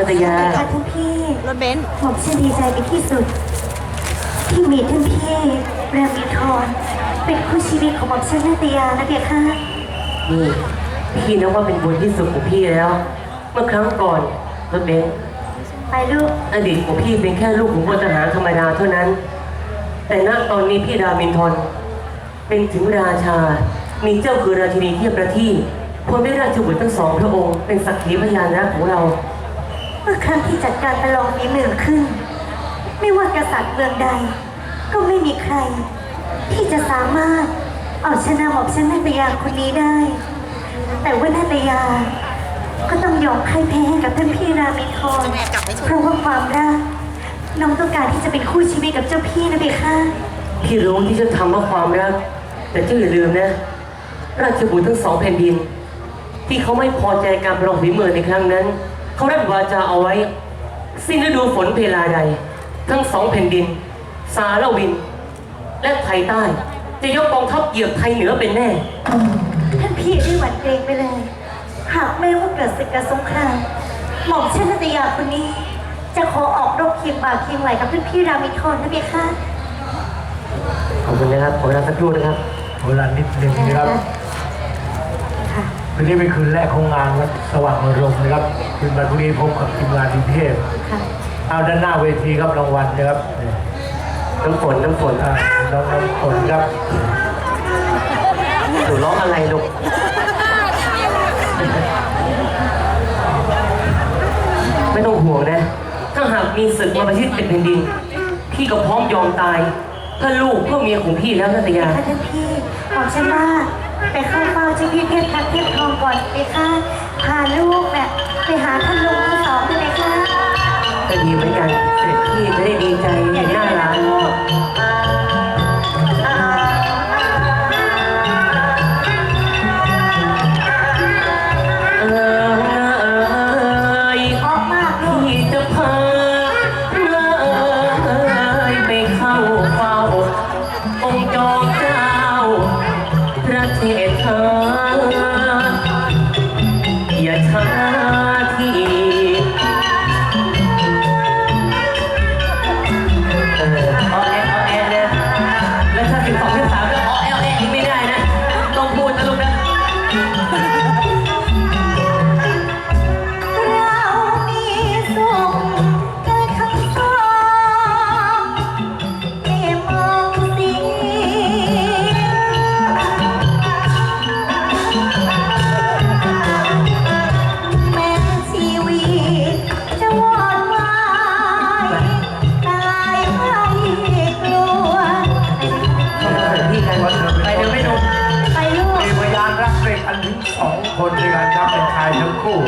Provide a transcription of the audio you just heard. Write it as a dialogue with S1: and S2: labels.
S1: นัตยาค่
S2: ะท่านพี่รถเบนซ์ผมฉันดีใจเป็นที่สุด ที่มีท่านพี่แรมมีทรเป็นคู่ชีวิตของหม่อมฉันนาตยานะเบียค่ะ
S1: นี่พี่นับว่าเป็นบุญที่สุดของพี่แล้ว เมื่อครั้งก่อนรถเบนซ์
S2: ไปลูก
S1: อดีตของพี่เป็นแค่ลูกของพลทหารธรรมดาเท่านั้น แต่ณตอนนี้พี่ดามินทรเป็นถึงราชา มีเจ้าคือราชินีเทียบประที่พลได้ราชบุตรทั้งสองพระองค์เป็นสักขีพยานนะของเรา เ
S2: มื่อครั้งที่จัดการประลองฝีมือขึ้น ไม่ว่ากษัตริย์เมืองใด ก็ไม่มีใคร ที่จะสามารถเอาชนะหม่อมฉันนาตยาคนนี้ได้ แต่ว่านาตยา ก็ต้องยอมพ่ายแพ้ให้กับท่านพี่รามินทรแม่กลับไปถูเพราะว่าความรักน้องต้องการที่จะเป็นคู่ชีวิตกับเจ้าพี่นะเบค่ะ
S1: พี่รู้ที่จะทำว่าความรักแต่เจ้าอย่าลืมนะ ราชบุตรทั้งสองแผ่นดิน ที่เขาไม่พอใจการประลองฝีมือในครั้งนั้น เขาได้วาจาเอาไว้ สิ้นฤดูฝนเพลาใด ทั้งสองแผ่นดิน สาลวิน และไทยใต้ จะยกกองทัพเหยียบไทยเหนือเป็นแน่
S2: ท่านพี่ได้หวั่นเกรงไปเลย หากแม้ว่าเกิดศึกกับสงครามหม่อมเช่นนัตยาคนนี้ จะขอออกรบเคียงบ่าเคียงไหลกับท่านพี่รามินทรนะเบค่ะ
S1: ขอบคุณนะครับ ขอเวลาสักครู่นะครับ
S3: เวลานิดหนึ่งนะครับ ค่ะคืนนี้เป็นคืนแรกของงานวัดสว่างอารมณ์นะครับคืนวันพรุ่งนี้พบกับทีมงานทีเทพ
S2: ค่ะ
S3: เอาด้านหน้าเวทีครับรางวัลนะครับ
S1: น้ำฝนน้ำฝน
S3: อ่าน้องน้ำฝนครับ
S1: หนูร้องอะไรลูกไม่ต้องห่วงนะ ถ้าหากมีศึกมาประชิดเป็นแผ่นดิน พี่ก็พร้อมยอมตาย เพื่อลูกเพื่อเมียของพี่แล้วนัตยา ค
S2: ่ะท่านพี่หม่อมฉันว่า ไปเข้าเฝ้าที่พี่เพชรพักเพชรทองก่อนไปค่ะพาลูกเนี่ยไปหาท่านลุงทั้งสองได้ไหมคะ
S1: ก็ดีไหมืกันเสด็จพี่จะได้ดีใจหนหน้าร้านเออเออเออ
S2: ออกมากลูก
S1: ที่จะพา นะเทพาอย่าช้าที่
S3: ด้วยกันครับเป็นชายทั้งคู่